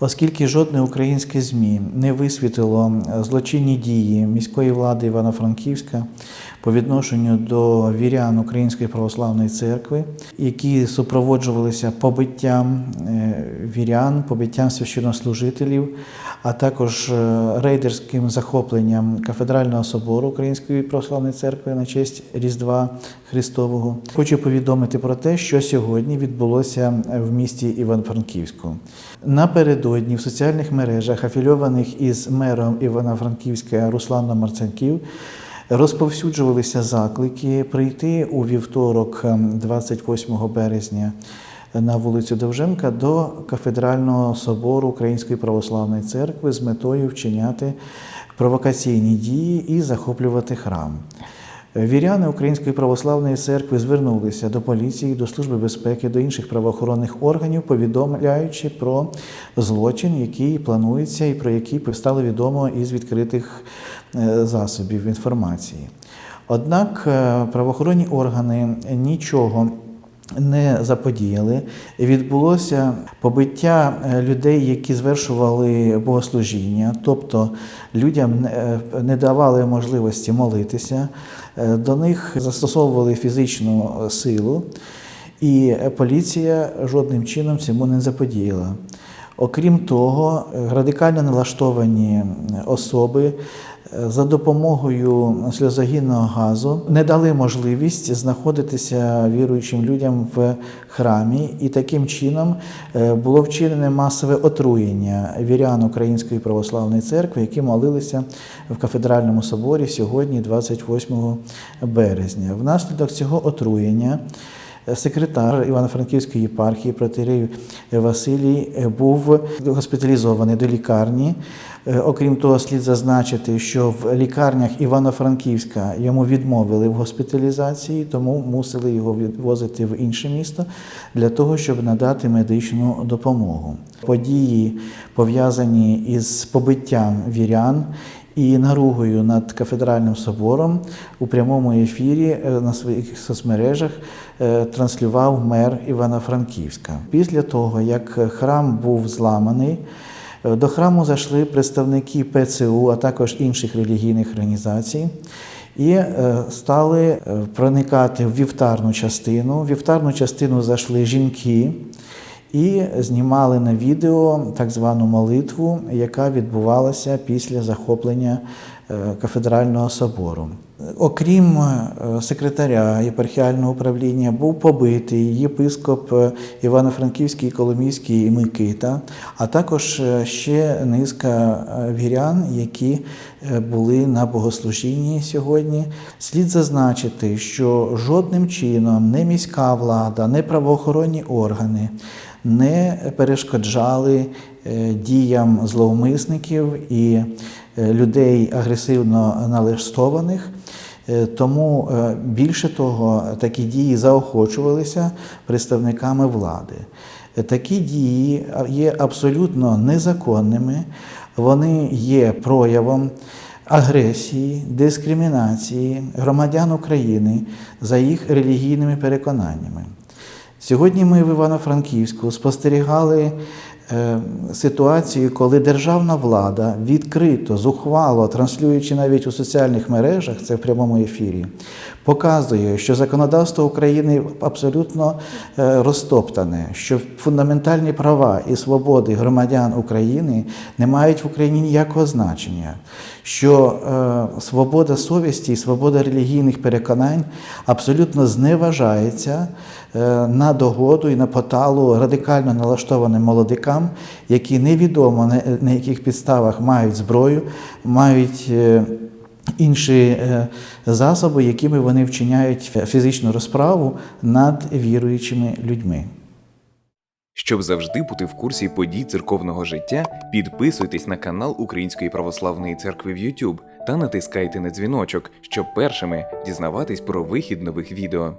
Оскільки жодне українське ЗМІ не висвітило е, злочинні дії міської влади Івано-Франківська по відношенню до вірян Української православної церкви, які супроводжувалися побиттям е, вірян, побиттям священнослужителів, а також е, рейдерським захопленням кафедрального собору Української православної церкви на честь Різдва Христового, хочу повідомити про те, що сьогодні відбулося в місті Івано-Франківську. Напередодні в соціальних мережах, афільованих із мером Івано-Франківська Русланом Марценків, розповсюджувалися заклики прийти у вівторок, ем, 28 березня, на вулицю Довженка до кафедрального собору Української православної церкви з метою вчиняти провокаційні дії і захоплювати храм. Віряни Української православної церкви звернулися до поліції, до Служби безпеки, до інших правоохоронних органів, повідомляючи про злочин, який планується і про який стало відомо із відкритих е, засобів інформації. Однак е, правоохоронні органи нічого не заподіяли. Відбулося побиття е, людей, які звершували богослужіння, тобто людям не- не давали можливості молитися, Е, до них застосовували фізичну силу, і поліція жодним чином цьому не заподіяла. Окрім того, е, радикально налаштовані особи е, за допомогою сльозогінного газу не дали можливість знаходитися віруючим людям в храмі, і таким чином е, було вчинене масове отруєння вірян Української православної церкви, які молилися в кафедральному соборі сьогодні, 28 березня. Внаслідок цього отруєння. Секретар Івано-Франківської єпархії протерей Василій був госпіталізований до лікарні. Е, Окрім того, слід зазначити, що в лікарнях Івано-Франківська йому відмовили в госпіталізації, тому мусили його відвозити в інше місто для того, щоб надати медичну допомогу. Події пов'язані із побиттям вірян і наругою над кафедральним собором у прямому ефірі е, на своїх соцмережах е, транслював мер Івано-Франківська. Після того, як храм був зламаний, е, до храму зайшли представники ПЦУ, а також інших релігійних організацій. І стали проникати в вівтарну частину. В вівтарну частину зайшли жінки і знімали на відео так звану молитву, яка відбувалася після захоплення кафедрального собору. Окрім е, секретаря єпархіального управління, був побитий єпископ Івано-Франківський, Коломійський і Микита, а також е, ще низка е, вірян, які були на богослужінні сьогодні. Слід зазначити, що жодним чином не міська влада, не правоохоронні органи не перешкоджали діям зловмисників і людей агресивно налаштованих. Е, Тому е, більше того, такі дії заохочувалися представниками влади. Е, Такі дії є абсолютно незаконними, вони є проявом агресії, дискримінації громадян України за їх релігійними переконаннями. Сьогодні ми в Івано-Франківську спостерігали е, ситуацію, коли державна влада відкрито, зухвало, транслюючи навіть у соціальних мережах, це в прямому ефірі, показує, що законодавство України абсолютно е, розтоптане, що фундаментальні права і свободи громадян України не мають в Україні ніякого значення, що е, свобода совісті і свобода релігійних переконань абсолютно зневажається е, на догоду і на поталу радикально налаштованим молодикам, які невідомо на, на яких підставах мають зброю, мають. е, Інші е, засоби, якими вони вчиняють фізичну розправу над віруючими людьми. Щоб завжди бути в курсі подій церковного життя, підписуйтесь на канал Української православної церкви в YouTube та натискайте на дзвіночок, щоб першими дізнаватись про вихід нових відео.